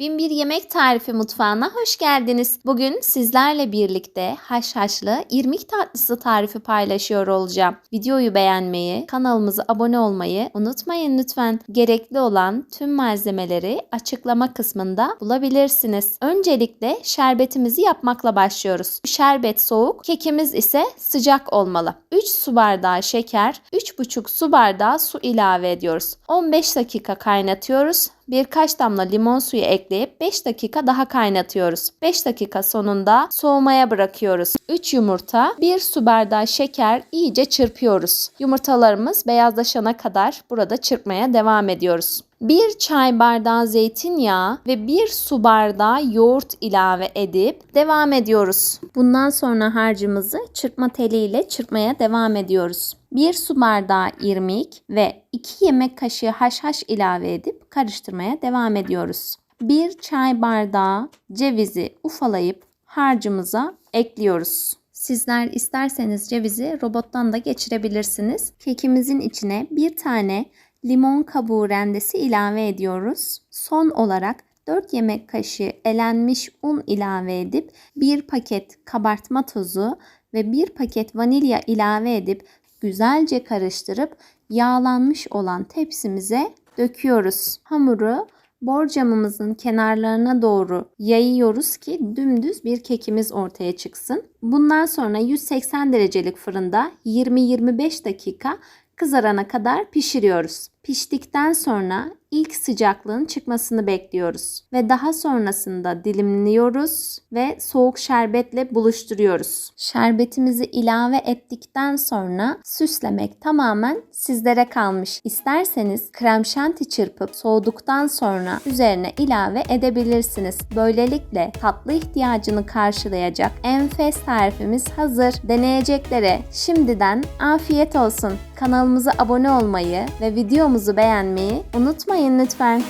Binbir Yemek Tarifi mutfağına hoş geldiniz. Bugün sizlerle birlikte haşhaşlı irmik tatlısı tarifi paylaşıyor olacağım. Videoyu beğenmeyi, kanalımıza abone olmayı unutmayın lütfen. Gerekli olan tüm malzemeleri açıklama kısmında bulabilirsiniz. Öncelikle şerbetimizi yapmakla başlıyoruz. Şerbet soğuk, kekimiz ise sıcak olmalı. 3 su bardağı şeker, 3,5 su bardağı su ilave ediyoruz. 15 dakika kaynatıyoruz birkaç damla limon suyu ekleyip 5 dakika daha kaynatıyoruz. 5 dakika sonunda soğumaya bırakıyoruz. 3 yumurta, 1 su bardağı şeker iyice çırpıyoruz. Yumurtalarımız beyazlaşana kadar burada çırpmaya devam ediyoruz. 1 çay bardağı zeytinyağı ve 1 su bardağı yoğurt ilave edip devam ediyoruz. Bundan sonra harcımızı çırpma teliyle çırpmaya devam ediyoruz. 1 su bardağı irmik ve 2 yemek kaşığı haşhaş ilave edip karıştırmaya devam ediyoruz. 1 çay bardağı cevizi ufalayıp harcımıza ekliyoruz. Sizler isterseniz cevizi robottan da geçirebilirsiniz. Kekimizin içine bir tane limon kabuğu rendesi ilave ediyoruz. Son olarak 4 yemek kaşığı elenmiş un ilave edip 1 paket kabartma tozu ve 1 paket vanilya ilave edip güzelce karıştırıp yağlanmış olan tepsimize döküyoruz. Hamuru borcamımızın kenarlarına doğru yayıyoruz ki dümdüz bir kekimiz ortaya çıksın. Bundan sonra 180 derecelik fırında 20-25 dakika kızarana kadar pişiriyoruz. Piştikten sonra ilk sıcaklığın çıkmasını bekliyoruz ve daha sonrasında dilimliyoruz ve soğuk şerbetle buluşturuyoruz. Şerbetimizi ilave ettikten sonra süslemek tamamen sizlere kalmış. İsterseniz krem şanti çırpıp soğuduktan sonra üzerine ilave edebilirsiniz. Böylelikle tatlı ihtiyacını karşılayacak enfes tarifimiz hazır. Deneyeceklere şimdiden afiyet olsun. Kanalımıza abone olmayı ve videomuzu beğenmeyi unutmayın lütfen.